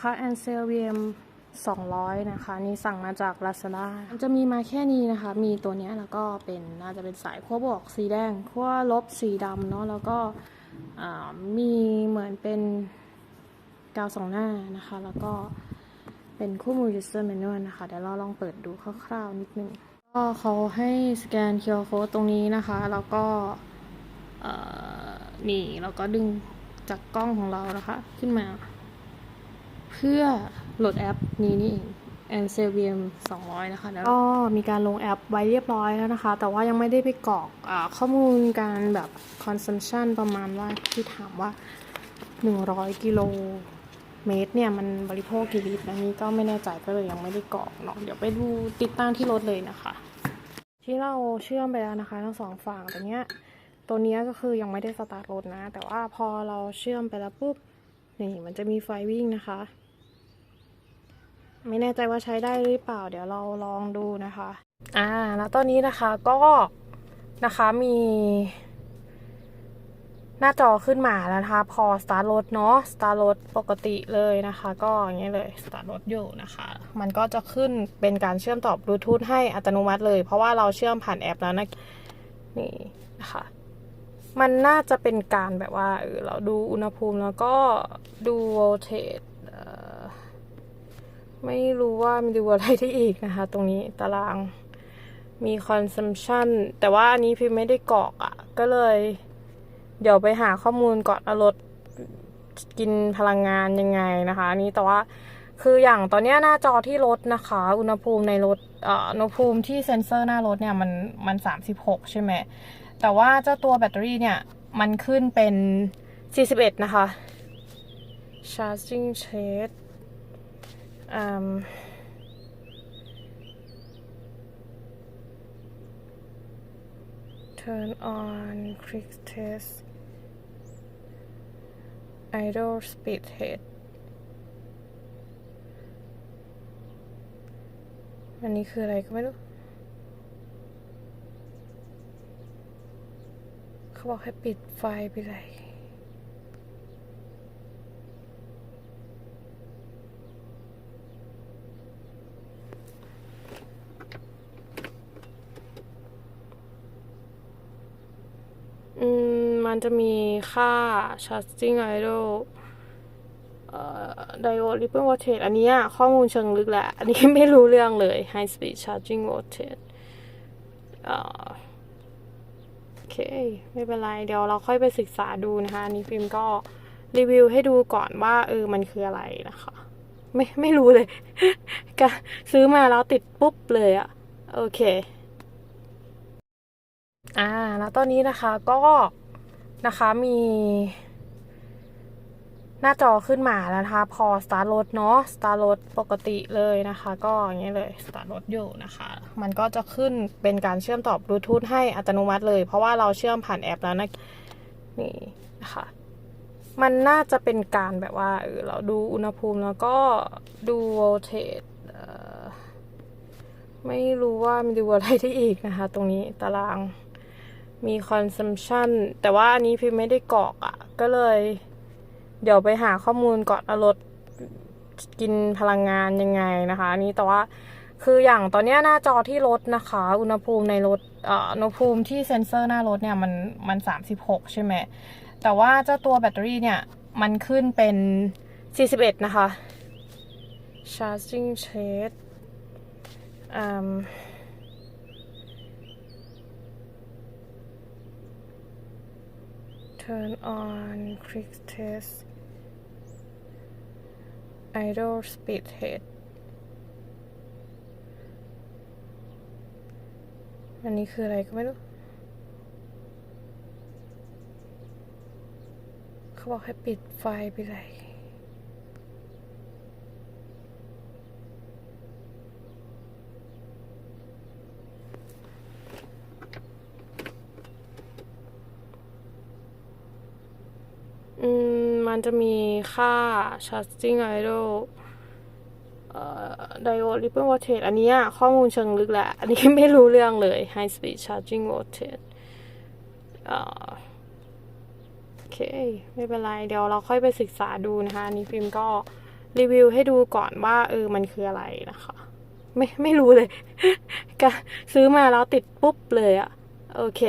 นะคะ a n s e l v m 200 นะคะ นี่สั่งมาจาก Lazada มันจะมีมาแค่นี้นะคะ มีตัวนี้แล้วก็เป็นน่าจะเป็นสายขั้วบวกสีแดงขั้วลบสีดำเนาะแล้วก็มีเหมือนเป็นกาวสองหน้านะคะ แล้วก็เป็นคู่มือ user manual นะคะ เดี๋ยวเราลองเปิดดูคร่าวๆนิดนึงก็เขาให้สแกน QR code ตรงนี้นะคะ แล้วก็นี่แล้วก็ดึงจากกล้องของเรานะคะ ขึ้นมา เพื่อโหลดแอปนี้นี่เอง a n s e v i u m 200นะคะแล้วก็มีการลงแอปไว้เรียบร้อยแล้วนะคะ แต่ว่ายังไม่ได้ไปกรอกอข้อมูลการแบบ consumption ประมาณว่าที่ถามว่า 100 กิโลเมตรเนี่ย มันบริโภคกี่ลิตรอันนี้ก็ไม่แน่ใจก็เลยยังไม่ได้กรอกเนาะเดี๋ยวไปดูติดตั้งที่รถเลยนะคะ ที่เราเชื่อมไปแล้วนะคะ ทั้งสองฝั่งแต่เนี้ยตัวเนี้ยก็คือยังไม่ได้สตาร์ทรถนะ แต่ว่าพอเราเชื่อมไปแล้วปุ๊บ นี่มันจะมีไฟวิ่งนะคะ ไม่แน่ใจว่าใช้ได้หรือเปล่า เดี๋ยวเราลองดูนะคะ อ่า แล้วตอนนี้นะคะก็นะคะมีหน้าจอขึ้นมาแล้วนะคะ พอสตาร์ทรถเนาะสตาร์ทรถปกติเลยนะคะ ก็อย่างเงี้เลยสตาร์ทรถอยู่นะคะ มันก็จะขึ้นเป็นการเชื่อมต่อบลูทูธให้อัตโนมัติเลย เพราะว่าเราเชื่อมผ่านแอปแล้วนะ นี่นะคะ มันน่าจะเป็นการแบบว่าเออเราดูอุณหภูมิแล้วก็ดูโวลเทจไม่รู้ว่ามันดูอะไรได้อีกนะคะ ตรงนี้ตารางมี consumption แต่ว่าอันนี้พี่ไม่ได้กรอกอะ่ะ ก็เลย เดี๋ยวไปหาข้อมูลก่อนว่ารถกินพลังงานยังไงนะคะอันนี้แต่ว่าคืออย่างตอนนี้หน้าจอที่รถนะคะ อุณหภูมิในรถอุณหภูมิที่เซ็นเซอร์หน้ารถเนี่ยมันมันสามสิบหกใช่ไหม แต่ว่าเจ้าตัวแบตเตอรี่เนี่ย มันขึ้นเป็น 41 นะคะ charging state อืม turn on quick test idle speed head อันนี้คืออะไรก็ไม่รู้ เขา บอกให้ปิดไฟไปเลยอืมมันจะมีค่า charging idle เอ่อ diode ripple voltage อันนี้ข้อมูลเชิงลึกแหละ อันนี้ไม่รู้เรื่องเลย high speed charging voltage เอ่อโอเค ไม่เป็นไร เดี๋ยวเราค่อยไปศึกษาดูนะคะนนี้ฟิล์มก็รีวิวให้ดูก่อนว่าเออมันคืออะไรนะคะ ไม่ไม่รู้เลยก็ซื้อมาแล้วติดปุ๊บเลยอะโอเคอ่าแล้วตอนนี้นะคะก็นะคะมี หน้าจอขึ้นมาแล้วนะคะ พอสตาร์ทรถเนาะสตาร์ทรถปกติเลยนะคะ ก็อย่างเงี้เลยสตาร์ทรถอยู่นะคะ มันก็จะขึ้นเป็นการเชื่อมต่อบลูทูธให้อัตโนมัติเลย เพราะว่าเราเชื่อมผ่านแอปแล้วนะนี่นะคะมันน่าจะเป็นการแบบว่าเออเราดูอุณหภูมิแล้วก็ดูโวลเทจไม่รู้ว่ามันดูอะไรได้อีกนะคะ ตรงนี้ตารางมี consumption แต่ว่าอันนี้พี่ไม่ได้กรอกอะ่ะ ก็เลย เดี๋ยวไปหาข้อมูลก่อนว่ารถกินพลังงานยังไงนะคะอันนี้แต่ว่าคืออย่างตอนนี้หน้าจอที่รถนะคะ อุณหภูมิในรถอ่ออุณหภูมิที่เซ็นเซอร์หน้ารถเนี่ยมันมันสามสิบหกใช่ไหมแต่ว่าเจ้าตัวแบตเตอรี่เนี่ยมันขึ้นเป็น 41 นะคะ charging state อืม turn on quick test idle speed head อันนี้คืออะไรก็ไม่รู้ เขาบอกให้ปิดไฟไปเลย อื มันจะมีค่า charging idle เอ่อ diode ripple voltage อันนี้ข้อมูลเชิงลึกแหละ อันนี้ไม่รู้เรื่องเลย high speed charging voltage เอ่อโอเค ไม่เป็นไร เดี๋ยวเราค่อยไปศึกษาดูนะคะ อันนี้ฟิล์มก็รีวิวให้ดูก่อนว่า เออ มันคืออะไรนะคะ ไม่ไม่รู้เลยกะซื้อมาแล้วติดปุ๊บเลยอะโอเค